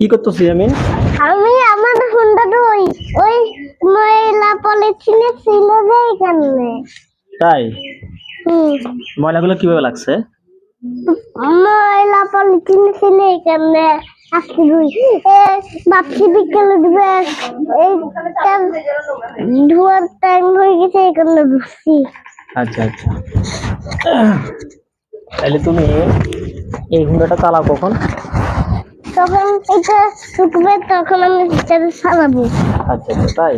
কি করতেছি আমি? আমি আমার হুন্ডাটা ওই ওই ময়লা পলিথিনে ছিল যে এখানে তাই? ময়লাগুলো কীভাবে লাগছে? ময়লা পলিথিনে ছিল এখানে আজকে দুই এ ভাবছি বিকেলে দিবে এই ধোয়ার টাইম হয়ে গেছে এখানে ঢুকছি আচ্ছা আচ্ছা। তাহলে তুমি এই হুন্ডাটা চালাও কখন? তখন এটা শুকবে তখন আমি সেটা চালাবো আচ্ছা আচ্ছা তাই?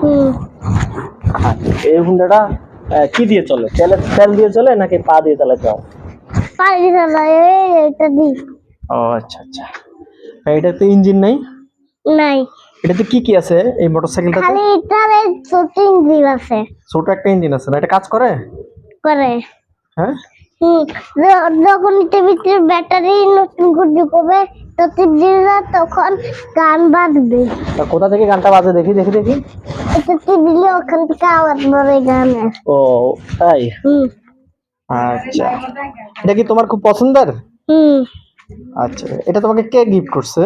হুম। আচ্ছা, এই হুন্ডাটা কি দিয়ে চলে? তেলে তেল দিয়ে চলে নাকি পা দিয়ে চালাতে হয় পানি চালাই এই এটা দি ও আচ্ছা আচ্ছা। এটাতে ইঞ্জিন নাই? নাই। এটাতে কি কি আছে এই মোটরসাইকেলটাতে খালি এটারে ছোট ইঞ্জিন আছে। ছোট একটা ইঞ্জিন আছে না? এটা কাজ করে? করে। হ্যাঁ? হুম যখন এটার ভিতরে ব্যাটারি নতুন করে ঢুকবে দিলে তখন গান বাজবে। তা কোথা থেকে গানটা বাজে? দেখি দেখি দেখি। দিলে ওখান থেকে আওয়াজ বলে গানের। ও তাই? হুম। আচ্ছা। এটা কি তোমার খুব পছন্দের? হুম। আচ্ছা। এটা তোমাকে কে গিফট করছে?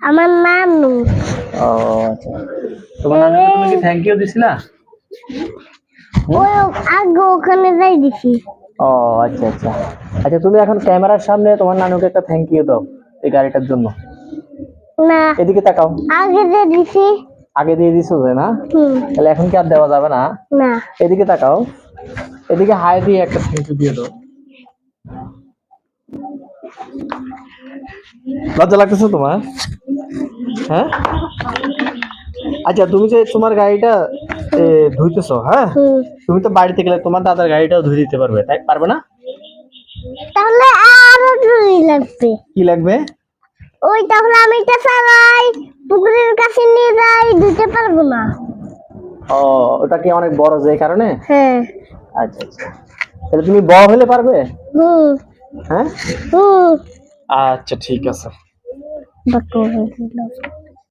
আমার নানু। ও আচ্ছা। তোমার নানুকে তুমি কি থ্যাংক ইউ দিছিলা ওই আগে ওখানে যাই দিছি ও আচ্ছা আচ্ছা। আচ্ছা তুমি এখন ক্যামেরার সামনে তোমার নানুকে একটা থ্যাংক ইউ দাও। এই গাড়িটার জন্য? না। এদিকে তাকাও। আগে যে দিছি। আগে দিয়ে দিছো যে না? হুম। তাহলে এখন কি আর দেওয়া যাবে না? না। এদিকে তাকাও। এদিকে হাই দিয়ে একটা থ্যাংক ইউ দিয়ে দাও। লজ্জা লাগতেছে তোমার? হ্যাঁ? আচ্ছা তুমি যে তোমার গাড়িটা ধুইতেছো হ্যাঁ? তুমি তো বাড়িতে গেলে তোমার দাদার গাড়িটাও ধুয়ে দিতে পারবে তাই পারবে না? তাহলে লাগবে? কি লাগবে? ওই তাহলে আমি এটা চালাই পুকুরের কাছে নিয়ে যাই দিতে পারব না। ও ওটা কি অনেক বড় যে কারণে? হ্যাঁ। আচ্ছা আচ্ছা। তাহলে তুমি বড় হলে পারবে? হুম। হ্যাঁ? হুম। আচ্ছা ঠিক আছে। বাকি